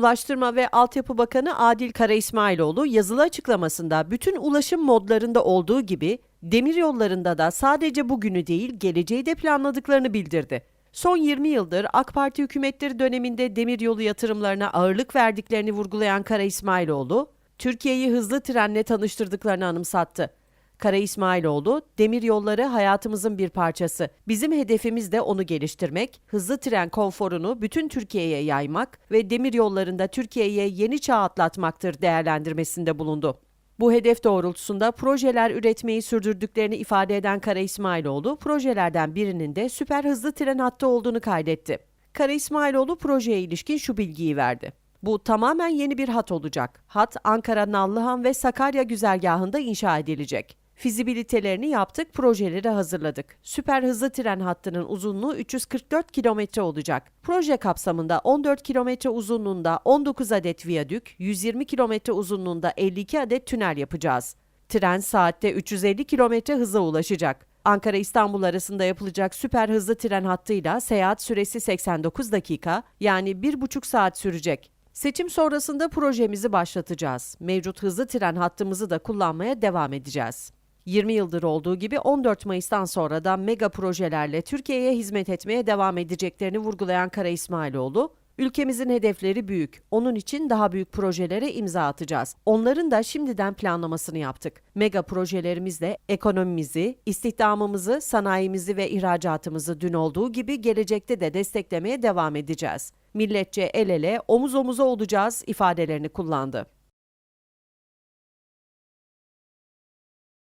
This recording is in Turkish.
Ulaştırma ve Altyapı Bakanı Adil Kara İsmailoğlu yazılı açıklamasında bütün ulaşım modlarında olduğu gibi demiryollarında da sadece bugünü değil geleceği de planladıklarını bildirdi. Son 20 yıldır AK Parti hükümetleri döneminde demiryolu yatırımlarına ağırlık verdiklerini vurgulayan Kara İsmailoğlu, Türkiye'yi hızlı trenle tanıştırdıklarını anımsattı. Kara İsmailoğlu, demir yolları hayatımızın bir parçası. Bizim hedefimiz de onu geliştirmek, hızlı tren konforunu bütün Türkiye'ye yaymak ve demir yollarında Türkiye'ye yeni çağ atlatmaktır değerlendirmesinde bulundu. Bu hedef doğrultusunda projeler üretmeyi sürdürdüklerini ifade eden Kara İsmailoğlu, projelerden birinin de süper hızlı tren hattı olduğunu kaydetti. Kara İsmailoğlu projeye ilişkin şu bilgiyi verdi. Bu tamamen yeni bir hat olacak. Hat Ankara, Nallıhan ve Sakarya güzergahında inşa edilecek. Fizibilitelerini yaptık, projeleri hazırladık. Süper hızlı tren hattının uzunluğu 344 kilometre olacak. Proje kapsamında 14 kilometre uzunluğunda 19 adet viyadük, 120 kilometre uzunluğunda 52 adet tünel yapacağız. Tren saatte 350 kilometre hıza ulaşacak. Ankara-İstanbul arasında yapılacak süper hızlı tren hattıyla seyahat süresi 89 dakika yani 1,5 saat sürecek. Seçim sonrasında projemizi başlatacağız. Mevcut hızlı tren hattımızı da kullanmaya devam edeceğiz. 20 yıldır olduğu gibi 14 Mayıs'tan sonra da mega projelerle Türkiye'ye hizmet etmeye devam edeceklerini vurgulayan Kara İsmailoğlu, ülkemizin hedefleri büyük. Onun için daha büyük projelere imza atacağız. Onların da şimdiden planlamasını yaptık. Mega projelerimizle ekonomimizi, istihdamımızı, sanayimizi ve ihracatımızı dün olduğu gibi gelecekte de desteklemeye devam edeceğiz. Milletçe el ele, omuz omuza olacağız ifadelerini kullandı.